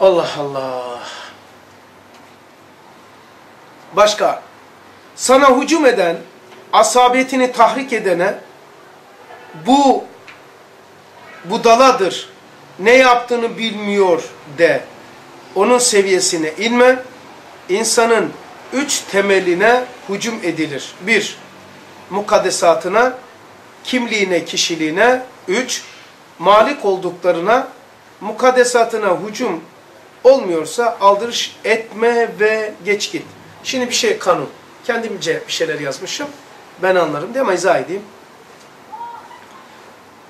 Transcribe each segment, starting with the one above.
Allah Allah. Başka. Sana hücum eden, asabiyetini tahrik edene bu budaladır. Ne yaptığını bilmiyor de. Onun seviyesine inme. İnsanın üç temeline hücum edilir. Bir, mukaddesatına, kimliğine, kişiliğine. Üç, malik olduklarına, mukaddesatına hücum olmuyorsa aldırış etme ve geç git. Şimdi bir şey kanun. Kendimce bir şeyler yazmışım. Ben anlarım diye ama izah edeyim.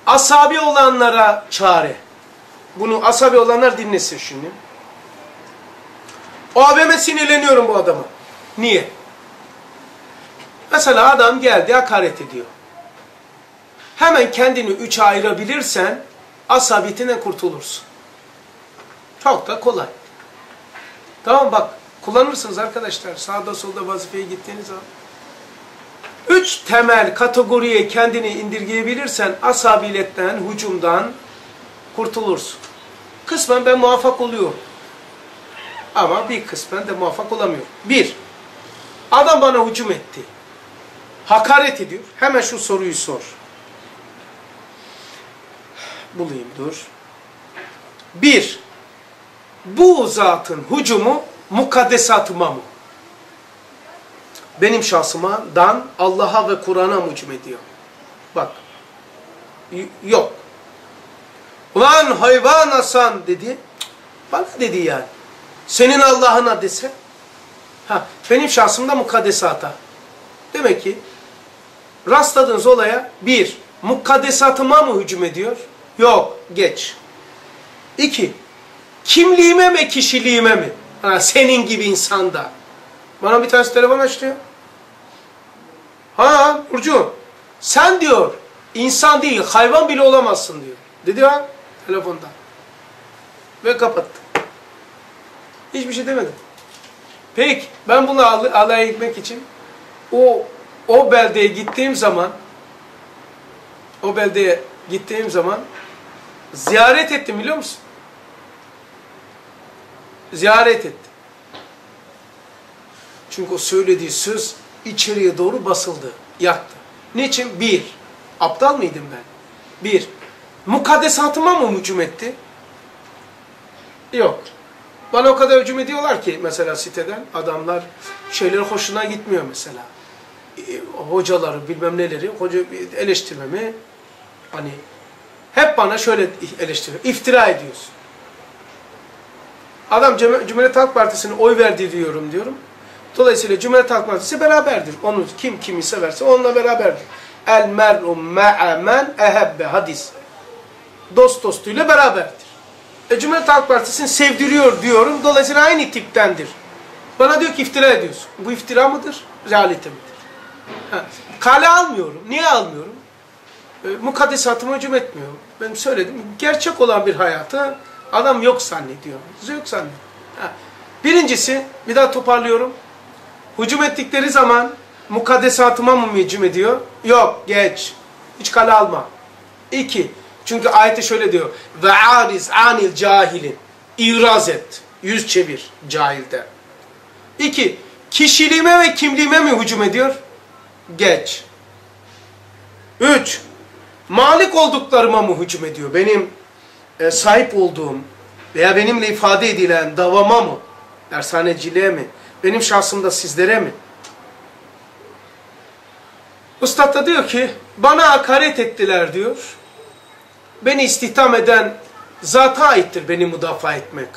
Asabi olanlara çare. Bunu asabi olanlar dinlesin şimdi. O abime sinirleniyorum bu adama. Niye? Mesela adam geldi hakaret ediyor. Hemen kendini üçe ayırabilirsen asabiyetinden kurtulursun. Çok da kolay. Tamam bak kullanırsınız arkadaşlar sağda solda vazifeye gittiğiniz zaman. Üç temel kategoriye kendini indirgeyebilirsen asabiliyetten, hücumdan kurtulursun. Kısmen ben muvaffak oluyorum. Ama bir kısmen de muvaffak olamıyorum. Bir, adam bana hücum etti. Hakaret ediyor. Hemen şu soruyu sor. Bulayım dur. Bir, bu zatın hücumu mukaddesatıma mı? Benim şahsımdan Allah'a ve Kur'an'a hücum ediyor? Bak. Yok. Ulan hayvan Hasan dedi. Bana dedi yani. Senin Allah'ına dese. Ha, benim şahsımda mukaddesata. Demek ki rastladığınız olaya bir, mukaddesatıma mı hücum ediyor? Yok, geç. İki, kimliğime mi kişiliğime mi? Ha, senin gibi insanda. Bana bir tanesi telefon açtı. Ha Burcu, sen diyor insan değil hayvan bile olamazsın diyor. Dedi ha telefonda. Ve kapattı. Hiçbir şey demedim. Peki ben bunu al alaya gitmek için o o beldeye gittiğim zaman o beldeye gittiğim zaman ziyaret ettim biliyor musun? Ziyaret ettim. Çünkü o söylediği söz içeriye doğru basıldı, yaktı. Niçin? Bir, aptal mıydım ben? Bir, mukaddesatıma mı hücum etti? Yok. Bana o kadar hücum ediyorlar ki mesela siteden adamlar şeyler hoşuna gitmiyor mesela. E, hocaları bilmem neleri hoca eleştirmemi hani hep bana şöyle eleştiriyor. İftira ediyorsun. Adam Cumhuriyet Halk Partisi'ne oy verdi diyorum diyorum. Dolayısıyla Cumhuriyet Halk Partisi beraberdir. Onu kim kimi severse onunla beraberdir. El mer'u ma'a men ehebbe hadis. Dost dostuyla beraberdir. E, Cumhuriyet Halk Partisi'ni sevdiriyor diyorum. Dolayısıyla aynı tiptendir. Bana diyor ki iftira ediyorsun. Bu iftira mıdır? Realite midir? Ha. Kale almıyorum. Niye almıyorum? E, mukaddesatıma hücum etmiyorum. Ben söyledim. Gerçek olan bir hayatı adam yok zannediyor. Yok zannediyor. Birincisi, bir daha toparlıyorum. Hücum ettikleri zaman mukaddesatıma mı hücum ediyor? Yok, geç. Hiç kale alma. İki, çünkü ayette şöyle diyor. Ve ariz anil cahilin. İraz et. Yüz çevir cahilde. İki, kişiliğime ve kimliğime mi hücum ediyor? Geç. Üç, malik olduklarıma mı hücum ediyor? Benim e, sahip olduğum veya benimle ifade edilen davama mı? Dershaneciliğe mi? Benim şahsımda sizlere mi? Ustad da diyor ki, bana hakaret ettiler diyor. Beni istihdam eden zata aittir beni müdafaa etmek.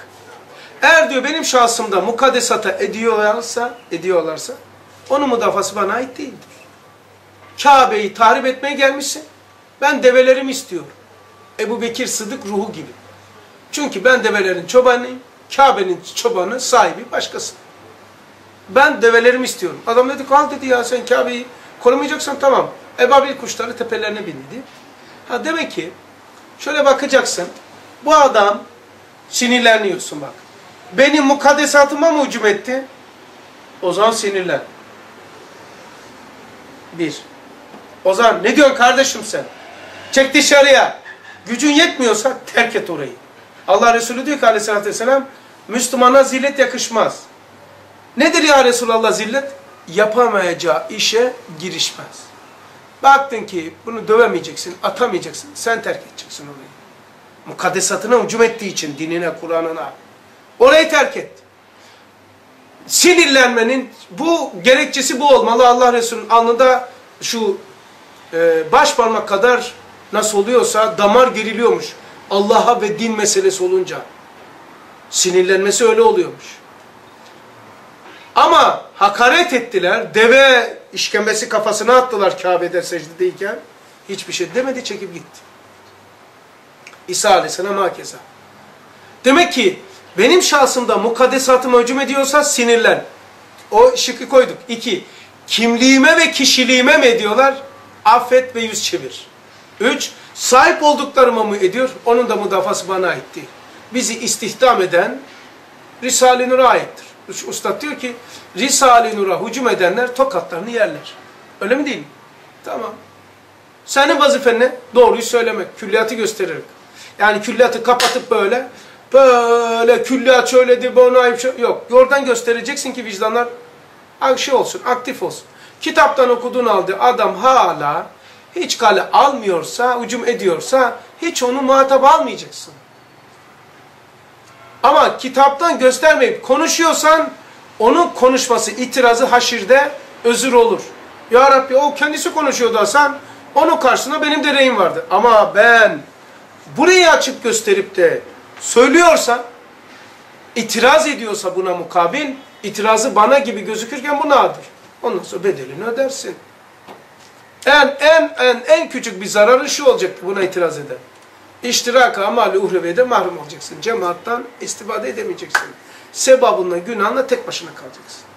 Eğer diyor benim şahsımda mukaddesata ediyorlarsa, ediyorlarsa onun müdafası bana ait değildir. Kabe'yi tahrip etmeye gelmişsin. Ben develerimi istiyorum. Ebu Bekir Sıdık ruhu gibi. Çünkü ben develerin çobanıyım. Kabe'nin çobanı, sahibi başkası. Ben develerimi istiyorum. Adam dedi kal dedi ya sen Kabe'yi korumayacaksan tamam. Ebabil kuşları tepelerine bindi. Ha demek ki Şöyle bakacaksın. Bu adam sinirleniyorsun bak. Benim mukaddesatıma mı hücum etti? O zaman sinirlen. Bir. O zaman ne diyorsun kardeşim sen? Çek dışarıya. Gücün yetmiyorsa terk et orayı. Allah Resulü diyor ki aleyhissalatü vesselam Müslümana zillet yakışmaz. Nedir ya Resulallah zillet? Yapamayacağı işe girişmez. Baktın ki bunu dövemeyeceksin, atamayacaksın. Sen terk edeceksin orayı. Mukaddesatına hücum ettiği için dinine, Kur'an'ına. Orayı terk et. Sinirlenmenin bu gerekçesi bu olmalı. Allah Resulü'nün alnında şu e, baş parmak kadar nasıl oluyorsa damar geriliyormuş. Allah'a ve din meselesi olunca. Sinirlenmesi öyle oluyormuş. Ama hakaret ettiler. Deve işkembesi kafasına attılar Kabe'de secdedeyken. Hiçbir şey demedi çekip gitti. İsa Aleyhisselam hakeza. Demek ki benim şahsımda mukaddesatımı hücum ediyorsa sinirlen. O şıkkı koyduk. İki, kimliğime ve kişiliğime mi ediyorlar? Affet ve yüz çevir. Üç, sahip olduklarıma mı ediyor? Onun da müdafası bana aitti. Bizi istihdam eden Risale-i Nur'a aittir. Ustad diyor ki, Risale-i Nur'a hücum edenler tokatlarını yerler. Öyle mi değil? Tamam. Senin vazifen ne? Doğruyu söylemek, külliyatı göstererek. Yani külliyatı kapatıp böyle, böyle külliyat şöyledir, bunu ayıp şey. Yok, oradan göstereceksin ki vicdanlar şey olsun, aktif olsun. Kitaptan okudun aldı adam hala hiç kale almıyorsa, hücum ediyorsa hiç onu muhatap almayacaksın. Ama kitaptan göstermeyip konuşuyorsan onun konuşması, itirazı haşirde özür olur. Ya Rabbi o kendisi konuşuyordu Hasan, onun karşısında benim de reyim vardı. Ama ben burayı açıp gösterip de söylüyorsa, itiraz ediyorsa buna mukabil, itirazı bana gibi gözükürken bu nadir. Ondan sonra bedelini ödersin. En, en, en, en küçük bir zararı şu olacaktı buna itiraz eden. İştirak-ı amali uhreviyede mahrum olacaksın. Cemaattan istifade edemeyeceksin. Sebabınla, günahınla tek başına kalacaksın.